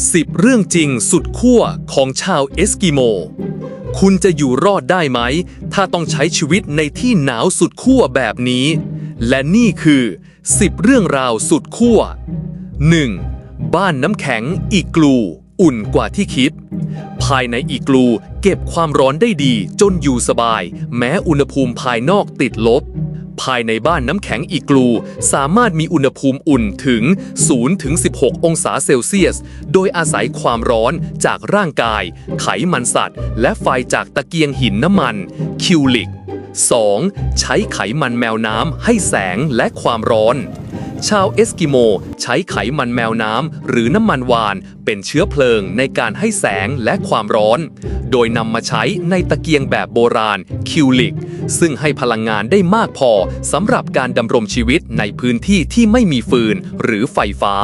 10 เรื่องจริงสุดขั้วของชาวเอสกิโม คุณจะอยู่รอดได้ไหม ถ้าต้องใช้ชีวิตในที่หนาวสุดขั้วแบบนี้ และนี่คือ 10 เรื่องราวสุดขั้ว 1. บ้านน้ำแข็งอีกลูอุ่นกว่าที่คิด ภายในอีกลูเก็บความร้อนได้ดีจนอยู่สบาย แม้อุณหภูมิภายนอกติดลบ ภายในบ้านน้ำแข็งอีกลู สามารถมีอุณหภูมิอุ่นถึง 0 ถึง 16 องศาเซลเซียส โดยอาศัยความร้อนจากร่างกาย ไขมันสัตว์ และไฟจากตะเกียงหินน้ำมัน คิวลิก 2. ใช้ไขมันแมวน้ำให้แสงและความร้อน ชาวเอสกิโม ใช้ไขมันแมวน้ำหรือน้ำมันวาน เป็นเชื้อเพลิงในการให้แสงและความร้อน โดยนำมาใช้ในตะเกียงแบบโบราณคิวลิก ซึ่งให้พลังงานได้มากพอสำหรับการดำรงชีวิตในพื้นที่ที่ไม่มีฟืนหรือไฟฟ้า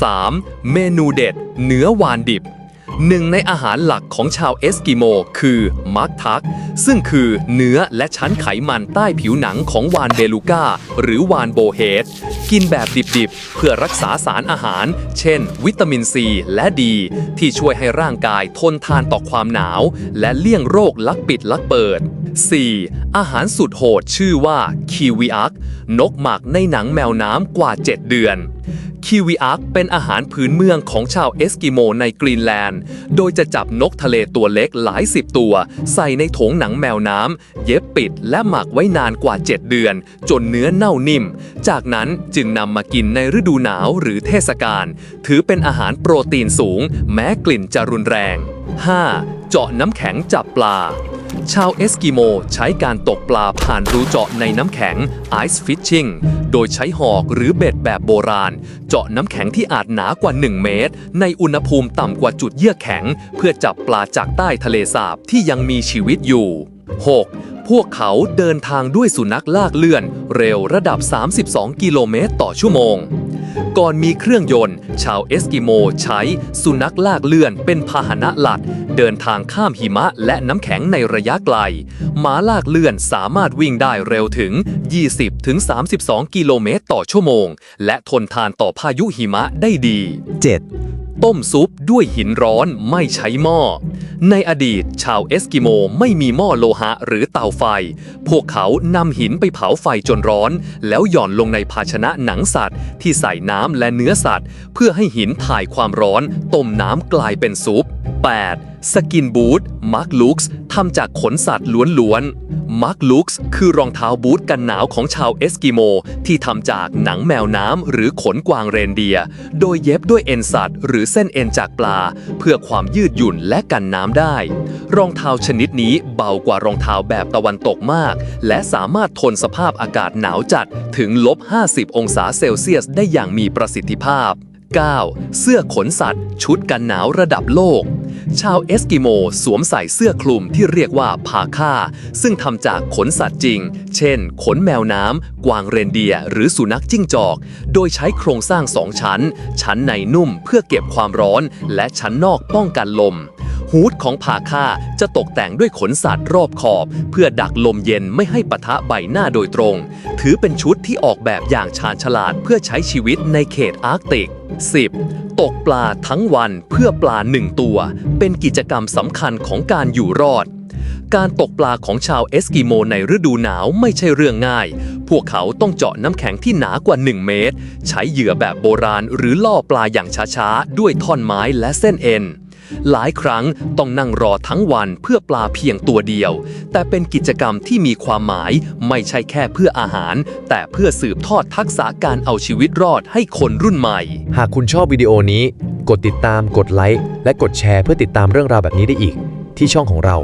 3. เมนูเด็ดเนื้อวานดิบ หนึ่งในอาหารหลักของชาวเอสกิโม คือมักทัก ซึ่งคือเนื้อและชั้นไขมันใต้ผิวหนังของวานเบลูก้า หรือวานโบเฮดกินแบบดิบๆ เพื่อรักษาสารอาหาร เช่น วิตามินซีและดี ที่ช่วยให้ร่างกายทนทานต่อความหนาว และเลี่ยงโรคลักปิดลักเปิด 4. อาหารสุดโหดชื่อว่าคีวิอักนกหมักในหนังแมวน้ำกว่า 7 เดือน คีวิอักเป็นอาหารพื้นเมืองของชาวเอสกิโมในกรีนแลนด์ โดยจะจับนกทะเลตัวเล็กหลายสิบตัว ใส่ในโถงหนังแมวน้ำ เย็บปิดและหมักไว้นานกว่า 7 เดือน จนเนื้อเน่านิ่ม จากนั้นจึงนำมากินในฤดูหนาวหรือเทศกาล ถือเป็นอาหารโปรตีนสูง แม้กลิ่นจะรุนแรง 5. เจาะน้ำแข็งจับปลา ชาวเอสกิโมใช้การตกปลาผ่านรูเจาะในน้ำแข็ง Ice Fishing โดยใช้หอกหรือเบ็ดแบบโบราณ เจาะน้ำแข็งที่อาจหนากว่า 1 เมตร ในอุณหภูมิต่ำกว่าจุดเยือกแข็ง เพื่อจับปลาจากใต้ทะเลสาบที่ยังมีชีวิตอยู่ 6. พวกเขาเดินทางด้วยสุนัขลากเลื่อน เร็วระดับ 32 กิโลเมตรต่อชั่วโมง ก่อนมีเครื่องยนต์ ชาวเอสกิโมใช้สุนัขลากเลื่อนเป็นพาหนะหลัก เดินทางข้ามหิมะและน้ำแข็งในระยะไกล หมาลากเลื่อนสามารถวิ่งได้เร็วถึง 20-32 กิโลเมตรต่อชั่วโมง และทนทานต่อพายุหิมะได้ดี 7. ต้มซุปด้วยหินร้อนไม่ใช้หม้อ ในอดีตชาวเอสกิโมไม่มีหม้อโลหะหรือเตาไฟ พวกเขานำหินไปเผาไฟจนร้อน แล้วหย่อนลงในภาชนะหนังสัตว์ ที่ใส่น้ำและเนื้อสัตว์ เพื่อให้หินถ่ายความร้อน ต้มน้ำกลายเป็นซุป 8. สกินบูทมาร์กลุกส์ทำจากขนสัตว์ล้วน มาร์กลุกส์คือรองเท้าบูทกันหนาวของชาวเอสกิโม ที่ทำจากหนังแมวน้ำหรือขนกวางเรนเดีย โดยเย็บด้วยเอ็นสัตว์หรือเส้นเอ็นจากปลา เพื่อความยืดหยุ่นและกันน้ำได้ รองเท้าชนิดนี้เบากว่ารองเท้าแบบตะวันตกมาก และสามารถทนสภาพอากาศหนาวจัดถึงลบ 50 องศาเซลเซียสได้อย่างมีประสิทธิภาพ 9. เสื้อขนสัตว์ ชุดกันหนาวระดับโลก ชาวเอสกิโมสวมใส่เสื้อคลุมที่เรียกว่าพาค่า ซึ่งทำจากขนสัตว์จริง เช่น ขนแมวน้ำ กวางเรนเดียร์หรือสุนัขจิ้งจอก โดยใช้โครงสร้างสองชั้น ชั้นในนุ่มเพื่อเก็บความร้อน และชั้นนอกป้องกันลม ฮูดของผาค่าจะตกแต่งด้วยขนสัตว์รอบขอบ เพื่อดักลมเย็นไม่ให้ปะทะใบหน้าโดยตรง ถือเป็นชุดที่ออกแบบอย่างชาญฉลาดเพื่อใช้ชีวิตในเขตอาร์กติก 10. ตกปลาทั้งวันเพื่อปลาหนึ่งตัว เป็นกิจกรรมสำคัญของการอยู่รอดการตกปลาของชาวเอสกิโมในฤดูหนาวไม่ใช่เรื่องง่าย พวกเขาต้องเจาะน้ำแข็งที่หนากว่า 1 เมตร ใช้เหยื่อแบบโบราณหรือล่อปลาอย่างช้าๆ ด้วยท่อนไม้และเส้นเอ็น หลายครั้งต้องนั่งรอทั้งวันเพื่อปลาเพียงตัวเดียว แต่เป็นกิจกรรมที่มีความหมายไม่ใช่แค่เพื่ออาหาร แต่เพื่อสืบทอดทักษะการเอาชีวิตรอดให้คนรุ่นใหม่ หากคุณชอบวิดีโอนี้ กดติดตามกดไลค์และกดแชร์เพื่อติดตามเรื่องราวแบบนี้ได้อีก ที่ช่องของเรา